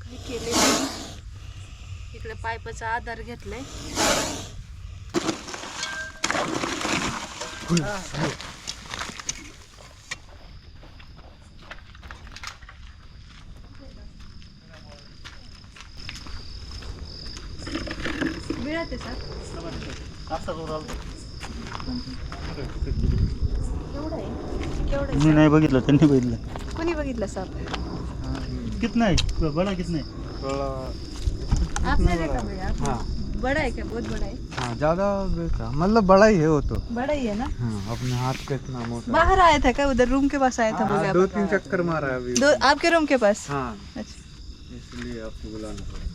काय केले इकडे पायपाचा आधार घेतलाय. मिळते सर. आहे? केवढा आहे मी? नाही बघितलं त्यांनी बघितलं. कोणी बघितलं साप कितना है बड़ा कितना है आपने देखा भैया हाँ. बड़ा है क्या बहुत बड़ा है हाँ ज्यादा बेचा मतलब बड़ा ही है वो तो बड़ा ही है ना? हाँ अपने हाथ पे इतना मोटा. बाहर आया था क्या? उधर रूम के पास आया था बोले हाँ, आप? दो तीन चक्कर मारा है अभी। दो आपके रूम के पास? हाँ। अच्छा। इसलिए आपको बुलाना पड़ा।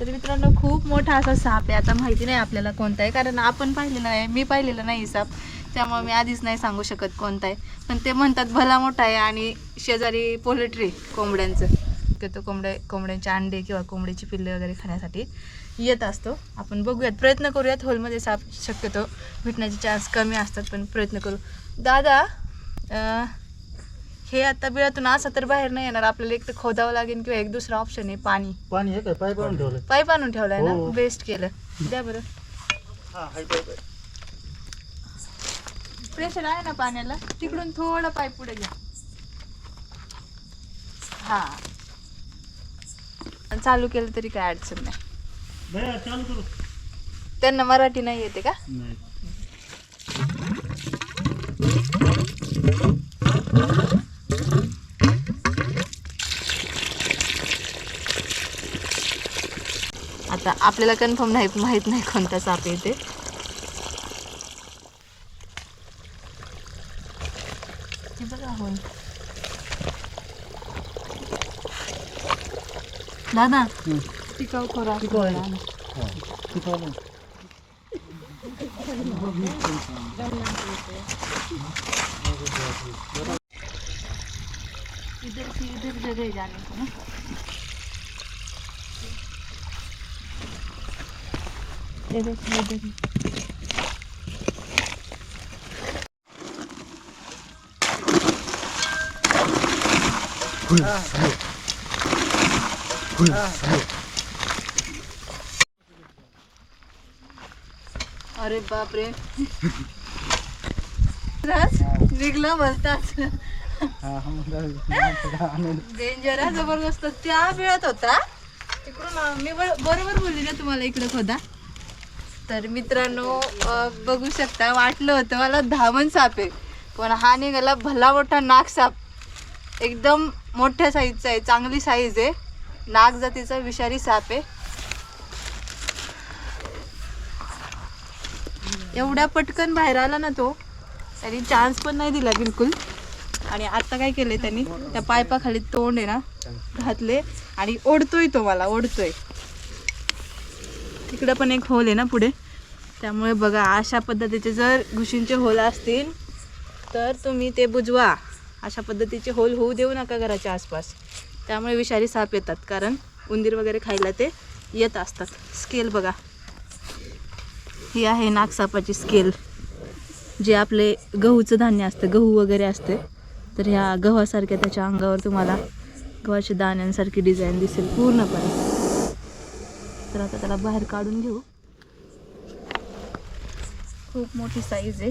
तर मित्रांनो खूप मोठा असा साप आहे. आता माहिती नाही आपल्याला कोणता आहे कारण आपण पाहिलेला नाही मी पाहिलेला नाही साप. त्यामुळे मी आधीच नाही सांगू शकत कोणता आहे पण ते म्हणतात भला मोठा आहे आणि शेजारी पोल्ट्री कोंबड्यांचं. शक्यतो कोंबड्या कोंबड्यांचे अंडे किंवा कोंबड्याची पिल्ले वगैरे खाण्यासाठी येत असतो. आपण बघूयात प्रयत्न करूयात. होलमध्ये साप शक्यतो भेटण्याचे चान्स कमी असतात पण प्रयत्न करू. दादा हे आता बिळातून असं तर बाहेर नाही येणार. आपल्याला एक तर खोदावं लागेल किंवा एक दुसरा ऑप्शन आहे पाणी. पाणी पाईप आणून ठेवलंय. ना? हो. बेस्ट केलं. द्या बरं. हा. प्रेशर आहे ना पाण्याला? तिकडून थोडा पाईप पुढे घ्या. हा. चालू केलं तरी काय अडचण नाही. भैया चालू करू. त्यांना मराठी नाही येते का? आता आपल्याला कन्फर्म नाही माहीत नाही कोणता साप येते. हे बघा होल दादा टिकाऊ खोरा टिकाऊ आहे. किती आलं? इधर से इधर जगह जाने को ना इधर से इधर अरे बापरे. राज निघला बोलतात हाँ हम उधर डेंजर आहे जबरदस्त. त्या वेळात होता. तिकडून मी बरोबर बोलली ना तुम्हाला इकडे खोदा? तर मित्रांनो बघू शकता वाटलं होतं मला धामण साप आहे पण हा निघाला भला मोठा नाग साप. एकदम मोठ्या साईजचा आहे चांगली साईज आहे. नाग जातीचा विषारी साप आहे. एवढ्या पटकन बाहेर आला ना तो त्यांनी चान्स पण नाही दिला बिलकुल. आणि आता काय केलंय त्यांनी? त्या पायपाखाली तोंड आहे ना घातले आणि ओढतोय तो मला ओढतोय. तिकडं पण एक होल आहे ना पुढे. त्यामुळे बघा अशा पद्धतीचे जर घुशींचे होल असतील तर तुम्ही ते बुजवा. अशा पद्धतीचे होल होऊ देऊ नका घराच्या आसपास. त्यामुळे विषारी साप येतात कारण उंदीर वगैरे खायला ते येत असतात. स्केल बघा. ही आहे नागसापाची स्केल. जे आपले गहूचं धान्य असतं गहू वगैरे असते तर ह्या गव्हासारख्या त्याच्या अंगावर तुम्हाला गव्हाच्या दाण्यांसारखी डिझाईन दिसेल पूर्णपणे. तर आता त्याला बाहेर काढून घेऊ. खूप मोठी साईज आहे.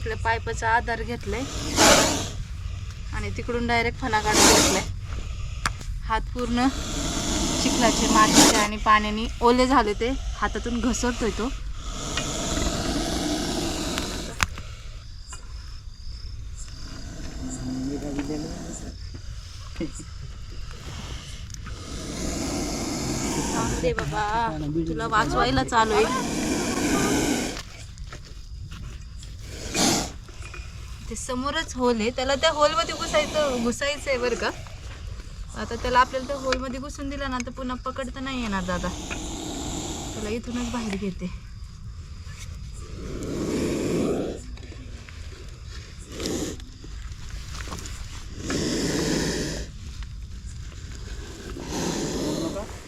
इकडे पाईपाचा आधार घेतलाय. आणि तिकडून डायरेक्ट फणा काढून घेतलाय. हात पूर्ण चिखलाचे मातीचे आणि पाण्याने ओले झाले ते हातातून घसरतोय तो. बाबा तुला वाचवायला चालू आहे. समोरच होल आहे. त्याला त्या होलमध्ये घुसायचं घुसायचं आहे बरं का. आता त्याला आपल्याला त्या होलमध्ये घुसून दिला ना तर पुन्हा पकडता नाही येणार दादा. त्याला इथूनच बाहेर घेते.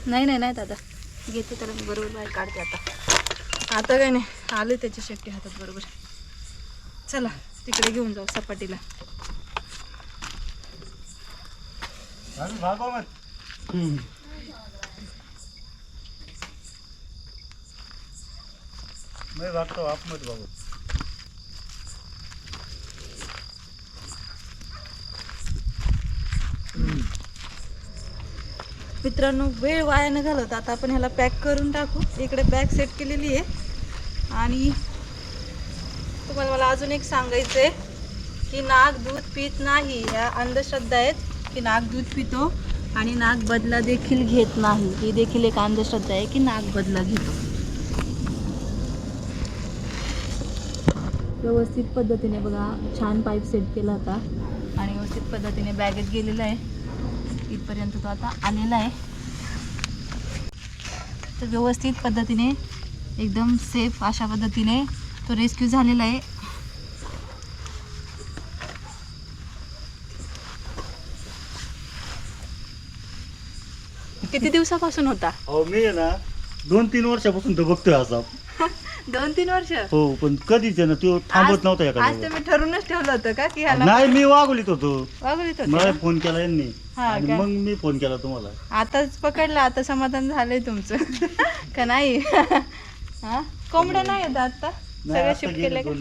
नाही नाही नाही दादा. घेते त्याला मी बरोबर बाहेर काढते आता. आता काय नाही आले त्याची शेपटी हातात बरोबर. चला. तिकडे घेऊन जाऊ सपाटीला. अरे भागव मत मैं भागतो आप मत भागो मित्रांनो वेळ वाया न घालवता आता आपण ह्याला पॅक करून टाकू. इकडे बॅग सेट केलेली आहे. आणि तुम्हाला मला अजून एक सांगायचं आहे की नाग दूध पित नाही ह्या अंधश्रद्धा आहेत की नाग दूध पितो आणि नाग बदला देखील घेत नाही. ही देखील एक अंधश्रद्धा आहे की नाग बदला घेतो. व्यवस्थित पद्धतीने बघा छान पाईप सेट केला होता आणि व्यवस्थित पद्धतीने बॅगेत गेलेला आहे. इथपर्यंत तो आता आलेला आहे. तर व्यवस्थित पद्धतीने एकदम सेफ अशा पद्धतीने तो रेस्क्यू झालेला आहे. किती दिवसापासून होता? अहो मी आहे ना दोन तीन वर्षापासून तर बघतोय असा दोन तीन वर्ष? हो पण कधीच आहे ना तो थांबत नव्हता आज तुम्ही ठरूनच ठेवलं होतं का की ह्याला नाही मी वागवलीत होतो. वागवलीत होते मला? फोन केला यांनी. हा आणि का? मग मी फोन केला तुम्हाला. आताच पकडलं आता समाधान झालंय तुमचं. का नाही? हा? कोंबड्या नाही येत आता? सगळं आता शिफ्ट गेले केलं का.